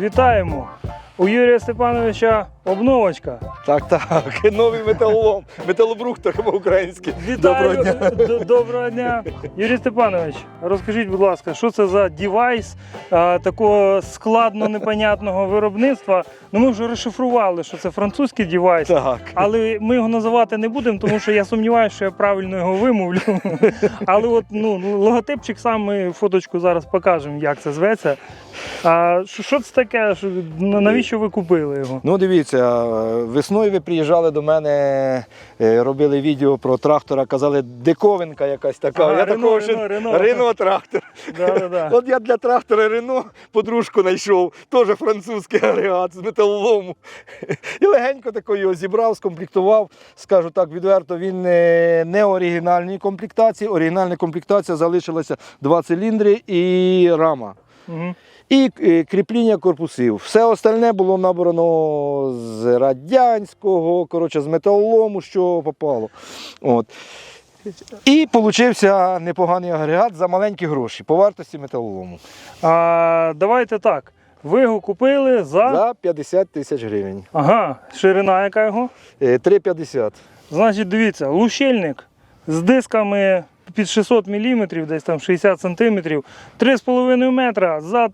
вітаємо! У Юрія Степановича обновочка. Так, так, новий металолом, металобрух так по-українськи. Вітаю! Доброго дня. Доброго дня! Юрій Степанович, розкажіть, будь ласка, що це за девайс а, такого складно непонятного виробництва? Ну, ми вже розшифрували, що це французький девайс. Так. Але ми його називати не будемо, тому що я сумніваюся, що я правильно його вимовлю. Але от ну, логотипчик сам ми фоточку зараз покажемо, як це зветься. А що це таке? Навіщо ви купили його? Ну дивіться, весною ви приїжджали до мене, е, робили відео про трактора, казали, диковинка якась така. Ага, я Рено, такого ще- Рено, Рено. Рено трактор. Да-да-да. От я для трактора Рено подружку знайшов, теж французький агрегат з металолому. І легенько тако його зібрав, скомплектував. Скажу так відверто, він не, не оригінальної комплектації. Оригінальна комплектація залишилася два циліндри і рама. Мгм. І е, кріпління корпусів. Все остальне було набрано з радянського, коротше, з металолому, що попало. От. І получився непоганий агрегат за маленькі гроші по вартості металолому. А, давайте так. Ви його купили за. За 50 тисяч гривень. Ага, ширина яка його? Е, 3,50. Значить, дивіться, лущильник з дисками під 600 мм, десь там 60 см, 3,5 метра за,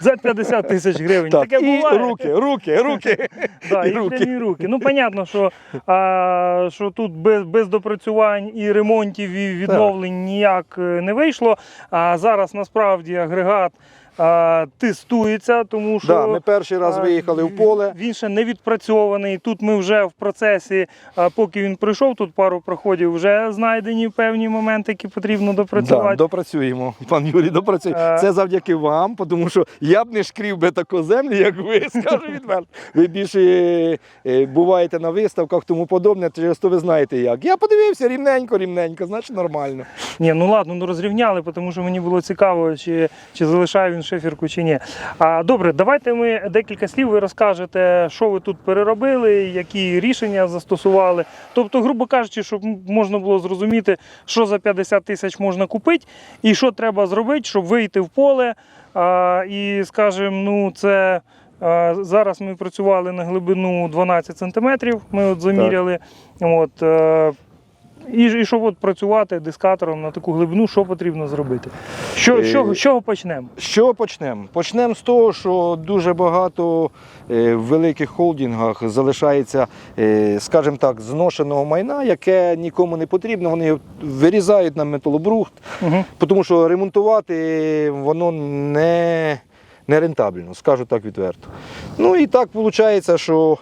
за 50 тисяч гривень. Так, Таке і буває. руки, руки, руки. Да, і і руки. прямі руки. Ну, понятно, що, а, що тут без, без допрацювань і ремонтів, і відновлень ніяк е, не вийшло. А зараз насправді агрегат а, тестується, тому що. Да, ми перший раз а, виїхали в поле. Він ще не відпрацьований. Тут ми вже в процесі, а, поки він прийшов, тут пару проходів, вже знайдені певні моменти, які потрібно Да, допрацювати. допрацюємо. Пан Юрій, допрацює. Е. Це завдяки вам, тому що я б не шкрів би таку землю, як ви, скажу відверто. Ви більше е, буваєте на виставках, тому подобне, через то ви знаєте як. Я подивився рівненько, рівненько, значить нормально. Ні, ну ладно, ну розрівняли, тому що мені було цікаво, чи, чи залишає він шиферку, чи ні. А, добре, давайте ми декілька слів ви розкажете, що ви тут переробили, які рішення застосували. Тобто, грубо кажучи, щоб можна було зрозуміти, що за 50 тисяч можна купити і що треба зробити, щоб вийти в поле. А, і, скажімо, ну це. Зараз ми працювали на глибину 12 сантиметрів, ми от заміряли. От, е, і, і щоб от працювати дискатором на таку глибину, що потрібно зробити? Що, Е, що, з чого почнемо? З чого почнемо? Почнемо з того, що дуже багато е, в великих холдингах залишається, е, скажімо так, зношеного майна, яке нікому не потрібно. Вони його вирізають на металобрухт, Угу. тому що ремонтувати воно не, не рентабельно, скажу так відверто. Ну і так виходить, що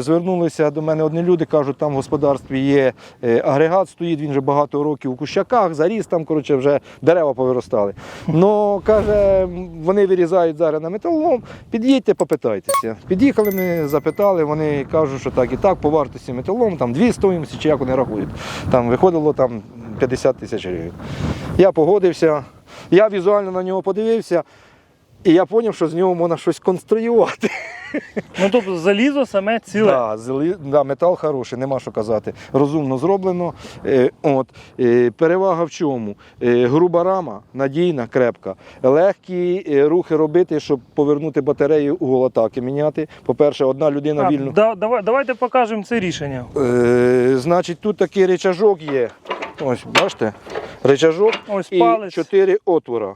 звернулися до мене одні люди, кажуть, там в господарстві є е, агрегат, стоїть він вже багато років у кущаках, заріс там, коротше, вже дерева повиростали. Ну, каже, вони вирізають зараз на металолом, під'їдьте, попитайтеся. Під'їхали ми, запитали, вони кажуть, що так і так, по вартості металолом, там дві стоїмості, чи як вони рахують. Там виходило там 50 тисяч гривень. Я погодився, я візуально на нього подивився, і я зрозумів, що з нього можна щось конструювати. Ну тобто залізо саме ціле. Да, зелі- да, метал хороший, нема що казати. Розумно зроблено. Е, от, е, перевага в чому? Е, груба рама, надійна, крепка. Легкі е, рухи робити, щоб повернути батарею у голотаки міняти. По-перше, одна людина А, вільно. да, давай, давайте покажемо це рішення. Е, значить, тут такий речажок є. Ось, бачите? Речажок Ось і палець. чотири отвора.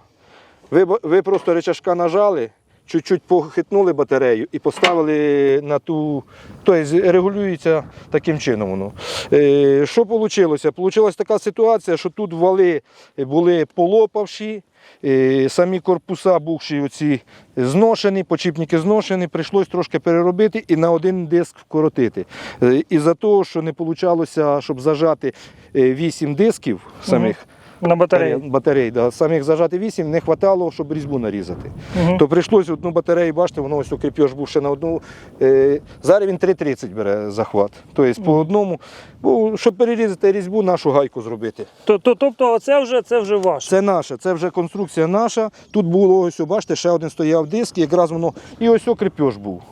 Ви, ви просто речашка нажали, чуть-чуть похитнули батарею і поставили на ту. Тобто регулюється таким чином воно. Е, що вийшло? Получилась така ситуація, що тут вали були полопавші. е, Самі корпуса бувші оці зношені, почіпники зношені, прийшлось трошки переробити і на один диск вкоротити. Е, Із-за того, що не вийшло, щоб зажати 8 дисків самих, На батарею. батарей, да. самих зажати 8, не вистачало, щоб різьбу нарізати. Угу. То прийшлось одну батарею, бачите, воно ось кріпеж був ще на одну. Е, зараз він 3,30 бере захват. Тобто по одному, бо, щоб перерізати різьбу, нашу гайку зробити. То, то, тобто це вже, це вже ваше. Це наше, це вже конструкція наша. Тут було ось, бачите, ще один стояв диск, якраз воно. І ось кріпеж був.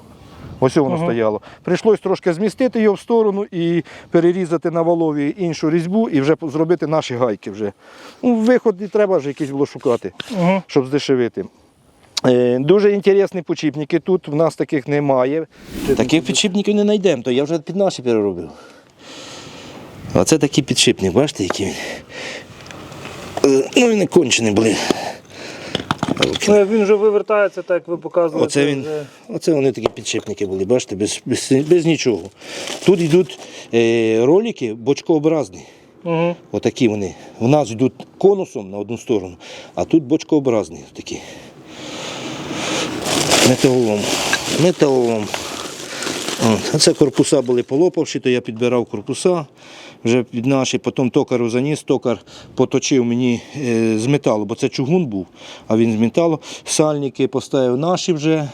Ось воно Ага. стояло. Прийшлось трошки змістити його в сторону і перерізати на валові іншу різьбу і вже зробити наші гайки вже. Ну, виход і треба ж якийсь було шукати Угу. щоб здешевити. Е, Дуже інтересні почіпники. Тут в нас таких немає. Таких підшипників не знайдемо, то я вже під наші переробив. Оце такий підшипник, бачите, який він. Е, Ну він не кончений, блин. Ну, як він вже вивертається, так як ви показуєте. Оце він. вже. Оце вони такі підшипники були, бачите, без, без, без нічого. Тут йдуть е, ролики бочкообразні. Угу. Отакі вони. У нас йдуть конусом на одну сторону, а тут бочкообразні такі. Металолом. Металолом. От. Це корпуса були полопавші, то я підбирав корпуса вже під наші, потім токару заніс, токар поточив мені е, з металу, бо це чугун був, а він з металу. Сальники поставив наші вже.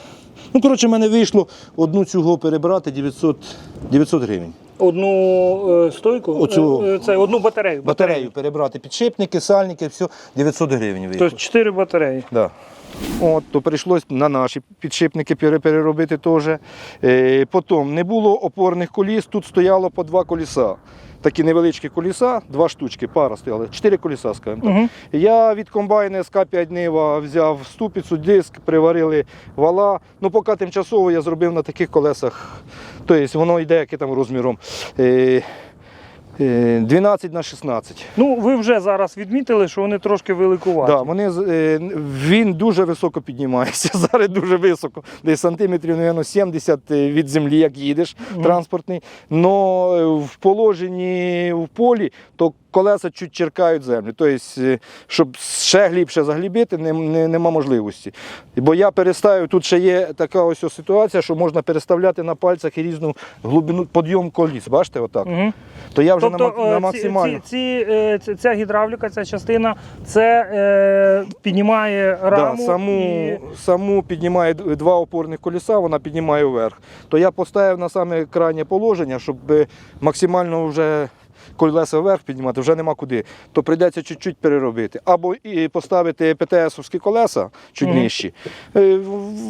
Ну, коротше, в мене вийшло одну цього перебрати 900, 900 гривень. Одну е, стойку, Оцю- е, е, це, одну батарею. Батарею перебрати, підшипники, сальники, все, 900 гривень вийшло. Тобто 4 батареї. Да. От, то прийшлось на наші підшипники пере- переробити теж. Е, потім не було опорних коліс, тут стояло по два коліса. Такі невеличкі коліса, два штучки, пара стояла, чотири коліса, скажімо так. Угу. Я від комбайна СК5 Нива взяв ступицю, диск, приварили вала. Ну, поки тимчасово я зробив на таких колесах. Тобто воно йде яке там розміром. Е, е, 12 на 16. Ну, ви вже зараз відмітили, що вони трошки великуваті. Да, вони, е, він дуже високо піднімається. Зараз дуже високо. Десь сантиметрів, мабуть, 70 від землі, як їдеш, транспортний. Но в положенні в полі, то колеса чуть черкають землю. Тобто, щоб ще глибше не, нема можливості. Бо я переставив, тут ще є така ось ситуація, що можна переставляти на пальцях і різну глибину підйом коліс. Бачите, отак. Угу. То я вже Тобто на, е, на максимально. ці, ці, е, ця гідравліка, ця частина, це е, піднімає раму. Да, саму, і... саму піднімає два опорних колеса, вона піднімає вверх. То я поставив на саме крайнє положення, щоб максимально вже колеса вверх піднімати, вже нема куди. То прийдеться чуть-чуть переробити. Або і поставити ПТСовські колеса чуть нижчі. Е,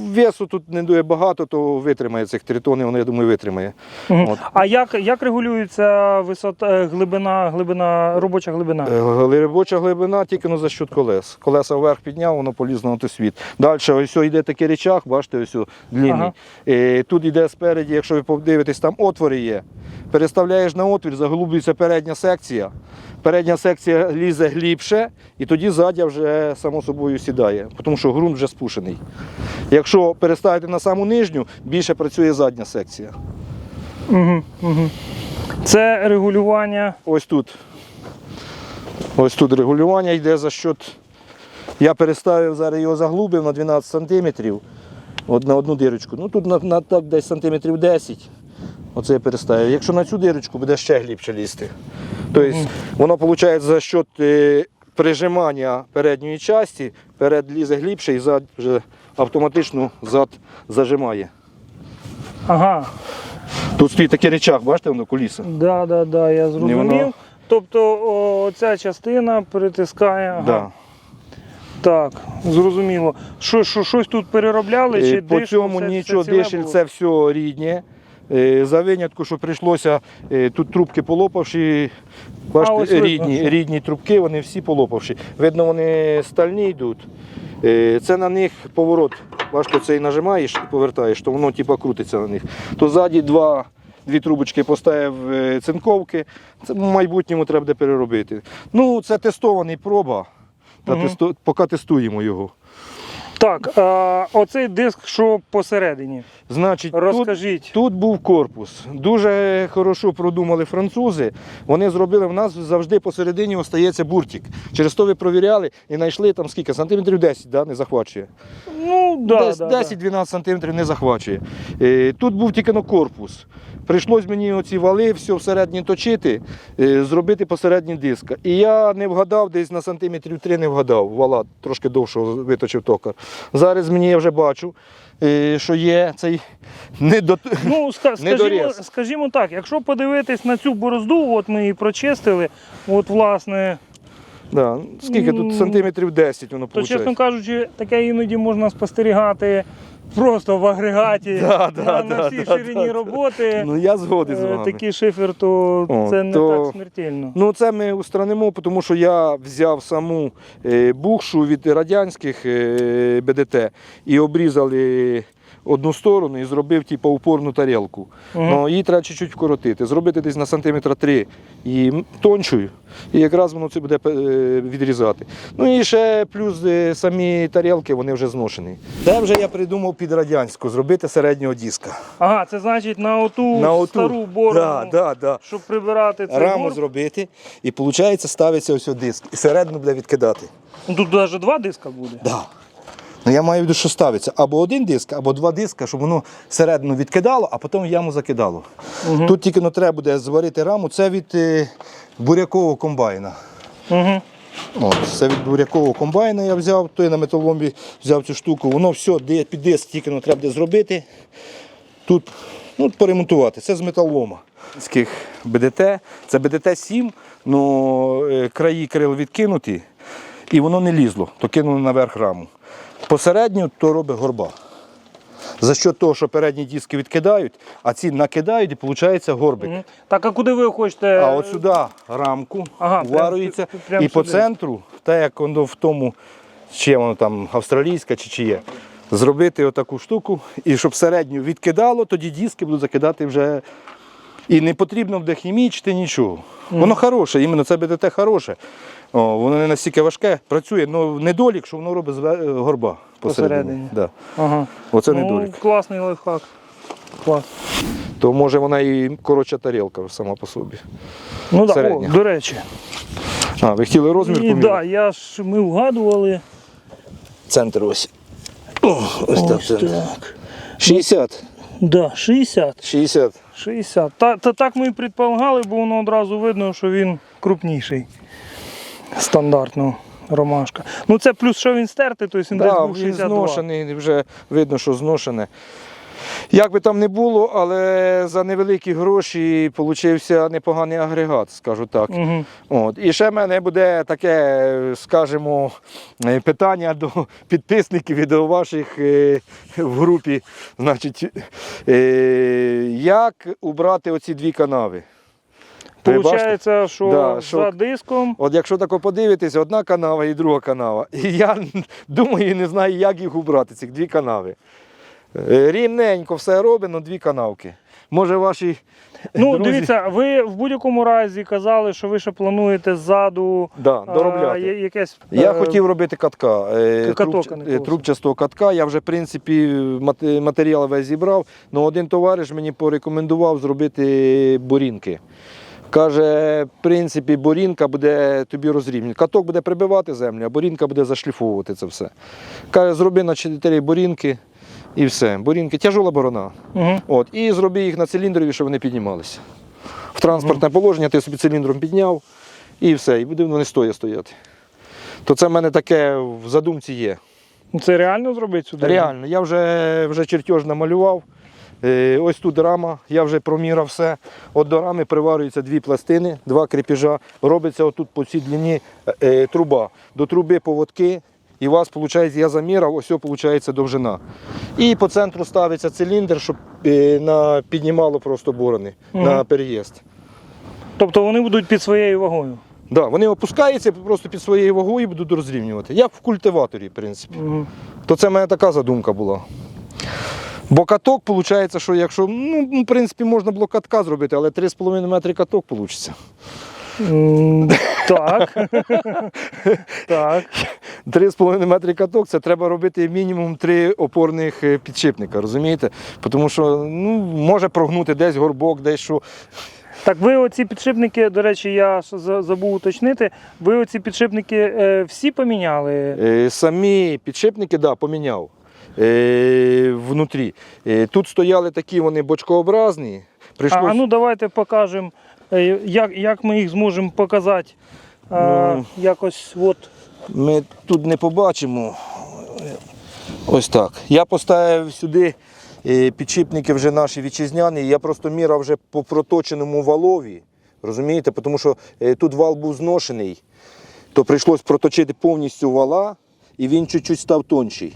Весу тут не дуже багато, то витримає цих 3 тонн, воно, я думаю, витримає. От. А як, як регулюється висота, е, глибина, глибина, робоча глибина? Е, Робоча глибина тільки ну, за счет колес. Колеса вверх підняв, воно поліз на той світ. Далі ось йде такий речах, бачите, ось о, длинний. Ага. Тут йде спереді, якщо ви подивитесь, там отвори є. Переставляєш на отвір, заглублюється передня секція. Передня секція лізе глибше, і тоді задня вже само собою сідає, тому що ґрунт вже спушений. Якщо переставити на саму нижню, більше працює задня секція. Угу, угу. Це регулювання. Ось тут. Ось тут регулювання йде за счет. Я переставив зараз його заглубив на 12 сантиметрів. От на одну дирочку. Ну тут на, на так десь сантиметрів 10. Оце я переставив. Якщо на цю дирочку буде ще глибше лізти. Тобто воно виходить за счет прижимання передньої частини, перед лізе глибше і зад вже автоматично зад зажимає. Ага, Тут стоїть такий речах, бачите, воно коліса. да, да, да, я зрозумів. воно- Тобто о, ця частина притискає. Ага. Да. Так, зрозуміло. Що, що, щось тут переробляли? Чи Е, По дишель, цьому нічого, дишель це все рідне. Е, За винятку, що прийшлося, е, тут трубки полопавши, А, бачите, ось рідні, рідні трубки, вони всі полопавши. Видно, вони стальні йдуть. Е, Це на них поворот. Бачите, цей нажимаєш і повертаєш, то воно типу, крутиться на них. То ззаді два, дві трубочки поставив цинковки. Це в майбутньому треба буде переробити. Ну, це тестований проба. Та Мгм. тесту- Поки тестуємо його. Так, а, оцей диск, що посередині. Значить, тут, Розкажіть. Тут був корпус. Дуже хорошо продумали французи. Вони зробили в нас завжди посередині остається буртик. Через то ви провіряли і знайшли там скільки сантиметрів 10, да, не захвачує. Ну, да, Десь да, да. 10-12 сантиметрів не захвачує. Е, Тут був тільки на корпус. Прийшлось мені оці вали, все всередині точити, е, зробити посередній диск. І я не вгадав, десь на сантиметрів 3 не вгадав. Вала трошки довше виточив токар. Зараз мені я вже бачу, е, що є цей недо... Ну, скажімо, скажімо так, якщо подивитись на цю борозду, от ми її прочистили, от власне, Да. Скільки тут сантиметрів 10 воно то, виходить? чесно кажучи, таке іноді можна спостерігати просто в агрегаті Да, на, да, на да, всій да, ширині да. роботи. Ну я згоден з е, вами. Такий шифер, то О, це не то- так смертельно. Ну, це ми устранимо, тому що я взяв саму е, букшу від радянських е, БДТ і обрізали одну сторону і зробив типу, упорну тарілку. Мгм. Ну, її треба чуть-чуть вкоротити. Зробити десь на сантиметра 3 і тоншою, і якраз воно це буде е, відрізати. Ну і ще плюс е, самі тарілки, вони вже зношені. Це вже я придумав під радянську зробити середнього диска. Ага, це значить на оту, На оту. стару борону, Да, да, да. щоб прибирати цей Раму горб. зробити, і виходить, ставиться ось диск. І середину буде відкидати. Ну, Тут навіть два диска буде. Да. Ну я маю в виду, що ставиться або один диск, або два диска, щоб воно середину відкидало, а потім яму закидало. Тут тільки ну, треба буде зварити раму. Це від е, бурякового комбайна. Угу. От, це від бурякового комбайна я взяв, той на металомбі взяв цю штуку. Воно все під диск тільки ну, треба буде зробити. Тут ну, поремонтувати. Це з металолома. БДТ. Це БДТ-7, але краї крил відкинуті, і воно не лізло, то кинули наверх раму. Посередньо то робить горба. За що того, що передні диски відкидають, а ці накидають і виходить горбик. Так, а куди ви хочете? А от сюди рамку Ага, варюється прям- прям і по сюди. центру, так як воно в тому, чи воно там австралійська чи чиє, зробити отаку штуку, і щоб середню відкидало, тоді диски будуть закидати вже. І не потрібно буде хімічити нічого. Воно хороше, іменно це БДТ хороше. О, воно не настільки важке, працює, але недолік, що воно робить зве- горба посередині. Посередині. Да. Ага. Оце ну, недолік. Класний лайфхак. Клас. То може вона і коротша тарілка сама по собі. Ну так, о, до речі. А, ви хотіли розмір поміряти? да, я ж ми вгадували. Центр ось. О, ось так. Ось центр. так. 60. Да, 60. 60. 60. Та, та так ми і предполагали, бо воно одразу видно, що він крупніший. Стандартного ромашка. Ну це плюс, що він стертий, тобто він десь Да, був він 62. зношений, вже видно, що зношене. Як би там не було, але за невеликі гроші получився непоганий агрегат, скажу так. Угу. От. І ще в мене буде таке, скажімо, е, питання до підписників і до ваших е, в групі. Значить, е, як убрати оці дві канави? Получається, що Да, що- за диском. От якщо тако подивитись, одна канава і друга канава. І я думаю, і не знаю, як їх убрати, цих дві канави. Е, Рівненько все але дві канавки. Може ваші. Ну, друзі... дивіться, ви в будь-якому разі казали, що ви ще плануєте ззаду Да, доробляти. я- якесь. Я е, хотів робити катка, е, Каток, труб- е, трубчастого катка. Я вже, в принципі, матеріал весь зібрав, але один товариш мені порекомендував зробити борінки. Каже, в принципі, борінка буде тобі розрівнювати. Каток буде прибивати землю, а борінка буде зашліфовувати це все. Каже, зроби на 4 борінки і все. Борінки, тяжола борона. Угу. От, і зроби їх на циліндрові, щоб вони піднімалися. В транспортне положення ти собі циліндром підняв і все, і буде вони стоя стояти. То це в мене таке в задумці є. Це реально зробити сюди? Реально, я вже, вже чертеж намалював. Е, ось тут рама, я вже проміряв все. От до рами приварюються дві пластини, два крепежа. Робиться отут по цій длині е, труба. До труби поводки. І у вас, виходить, я заміряв, ось виходить довжина. І по центру ставиться циліндр, щоб е, на, піднімало просто борони Мгм. на переїзд. Тобто вони будуть під своєю вагою. Да, вони опускаються просто під своєю вагою і будуть розрівнювати. Як в культиваторі, в принципі. Угу. То це в мене така задумка була. Бо каток, виходить, що якщо, ну, в принципі, можна було катка зробити, але 3,5 метри каток вийде. Так. так. 3,5 метри каток це треба робити мінімум 3 опорних е, підшипника, розумієте? Тому що ну, може прогнути десь горбок, десь що. Так, ви оці підшипники, до речі, я забув уточнити. Ви оці підшипники е, всі поміняли? Е, Самі підшипники да, поміняв е, внутрі. Е, Тут стояли такі вони бочкообразні. А, Прийшлось... а ну давайте покажемо, е, як, як ми їх зможемо показати. е, Ну. якось от. Ми тут не побачимо. Ось так. Я поставив сюди е, підшипники вже наші вітчизняні. Я просто міряв вже по проточеному валові. Розумієте? Тому що е, тут вал був зношений, то прийшлось проточити повністю вала, і він чуть-чуть став тонший.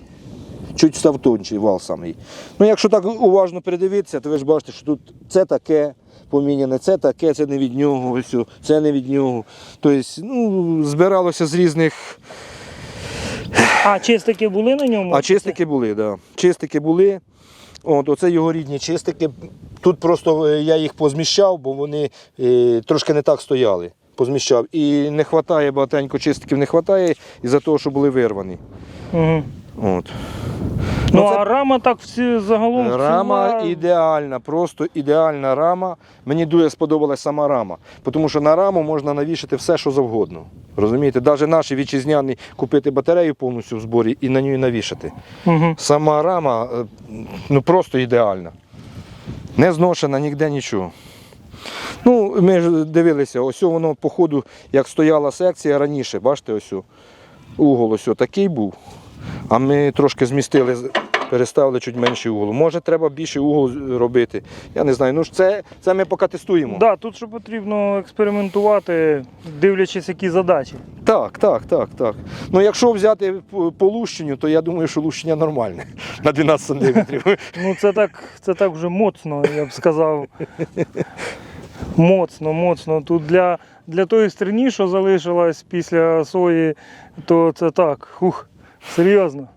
Чуть став тончий вал самий. Ну, якщо так уважно передивитися, то ви ж бачите, що тут це таке поміняне, це таке, це не від нього, ось, це не від нього. Тобто, ну, збиралося з різних. А чистики були на ньому? А чистики були, так. Да. Чистики були. От, оце його рідні чистики. Тут просто е, я їх позміщав, бо вони е, трошки не так стояли. Позміщав. І не вистачає багатенько чистиків, не вистачає із-за того, що були вирвані. Угу. От. Ну, Ну, це- а рама так всі загалом. Рама ціла- ідеальна, просто ідеальна рама. Мені дуже сподобалась сама рама, тому що на раму можна навішати все, що завгодно. Розумієте, навіть наші вітчизняні купити батарею повністю в зборі і на ній навішати. Мгм. Сама рама е, ну, просто ідеальна. Не зношена ніде нічого. Ну, ми ж дивилися, ось воно по ходу, як стояла секція раніше, бачите, ось угол ось такий був. А ми трошки змістили, переставили чуть менший угол. Може, треба більший угол робити. Я не знаю. Ну ж це, це ми поки тестуємо. Да, тут ще потрібно експериментувати, дивлячись, які задачі. Так, так, так, так. Ну якщо взяти по- лущенню, то я думаю, що лущення нормальне на 12 сантиметрів. Ну це так, це так вже моцно, я б сказав. Моцно, моцно. Тут для, для тої стерні, що залишилась після сої, то це так. Хух, серйозно.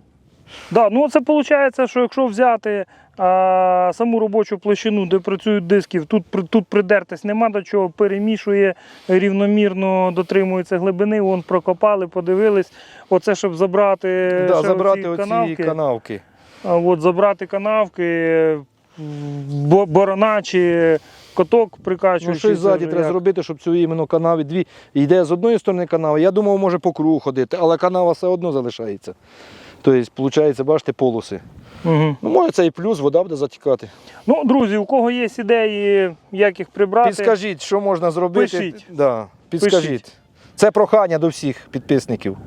Да, ну це виходить, що якщо взяти а, саму робочу площину, де працюють дисків, тут, тут придертись нема до чого, перемішує рівномірно, дотримується глибини, вон прокопали, подивились. Оце щоб забрати, Да, забрати оці канавки. канавки. А от забрати канавки, бо- борона чи коток прикачуючий. Ну, щось ззаді треба як. зробити, щоб цю іменно канави дві йде з одної сторони канава. Я думав, може по кругу ходити, але канава все одно залишається. Тобто, виходить, бачите, полоси. Мгм. Ну, може, це і плюс, вода буде затікати. Ну, друзі, у кого є ідеї, як їх прибрати, Підскажіть, що можна зробити. Пишіть. Да, підскажіть. Пишіть. Це прохання до всіх підписників.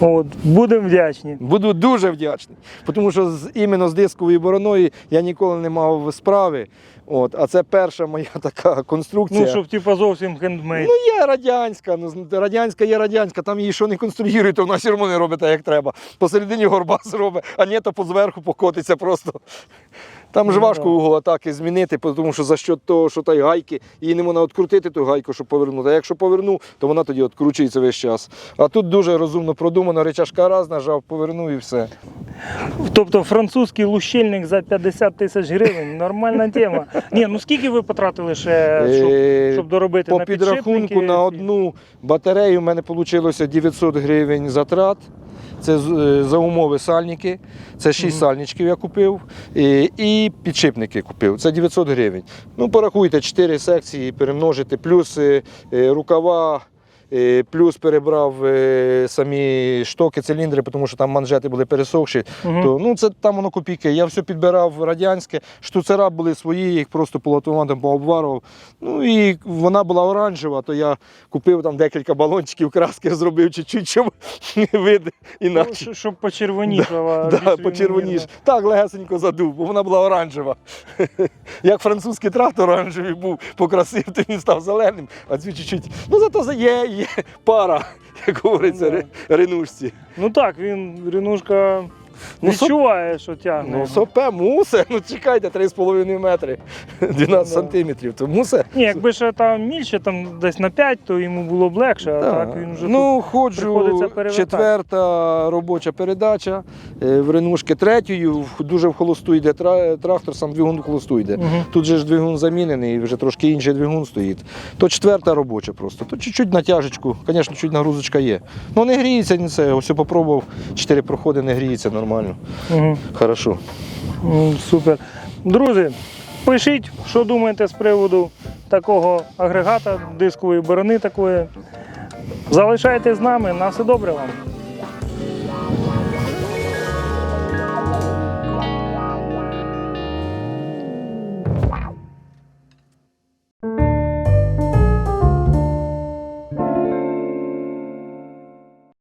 От, будемо вдячні. Буду дуже вдячний. Тому що з, іменно з дисковою бороною я ніколи не мав справи. От, а це перша моя така конструкція. Ну, щоб типа зовсім хендмейд. Ну, є радянська, ну радянська є радянська, там її що не конструює, то вона все одно не робить так, як треба. Посередині горба зробить, а ні, то по зверху покотиться просто. Там ж Ну, важко угол атаки змінити, тому що за що того, що та й гайки, її не можна відкрутити ту гайку, щоб повернути. А якщо поверну, то вона тоді відкручується весь час. А тут дуже розумно продумано, речашка раз нажав, повернув і все. Тобто французький лущильник за 50 тисяч гривень. Нормальна тема. Ні, ну скільки ви потратили ще, щоб, Е, щоб доробити По на підрахунку на одну батарею в мене вийшло 900 гривень затрат. Це е, за умови сальники. Це 6 сальничків я купив. І, і підшипники купив. Це 900 гривень. Ну, порахуйте, 4 секції перемножити, плюс е, е, рукава. Е, Плюс перебрав е, самі штоки, циліндри, тому що там манжети були пересохші. Мгм. То, ну, це там воно копійки. Я все підбирав радянське, штуцера були свої, їх просто полатував, пообварував. Ну і вона була оранжева, то я купив там декілька балончиків краски, зробив чуть-чуть, щоб вид Ну, інакше. щ- щоб почервонішала. Да, почервоніш. Так, легесенько задув, бо вона була оранжева. Як французький трактор оранжевий був, покрасив, то він став зеленим, а цю чуть-чуть. Ну зато за- є, є пара, як говориться, Да. ре- ренушці. Ну так, він Рінушка Ну, відчуває, що тягне. Ну, сопе, мусе, ну чекайте, 3,5 метри, 12 Да. сантиметрів, то мусе. Ні, якби ще там мільше, там десь на 5, то йому було б легше, а Да. так він вже ну, тут ходжу, приходиться четверта робоча передача е, в ренушки третьою, дуже в холосту йде трактор, сам двигун в холосту йде. Мгм. Тут же ж двигун замінений, вже трошки інший двигун стоїть. То четверта робоча просто. То чуть-чуть натяжечку, звісно, чуть нагрузочка є. Ну не гріється ні це. Ось я попробував, чотири проходи не гріється нормально. Мгм. Хорошо. Ну, Супер. Друзі, пишіть, що думаєте з приводу такого агрегата, дискової борони такої. Залишайтесь з нами, на все добре вам.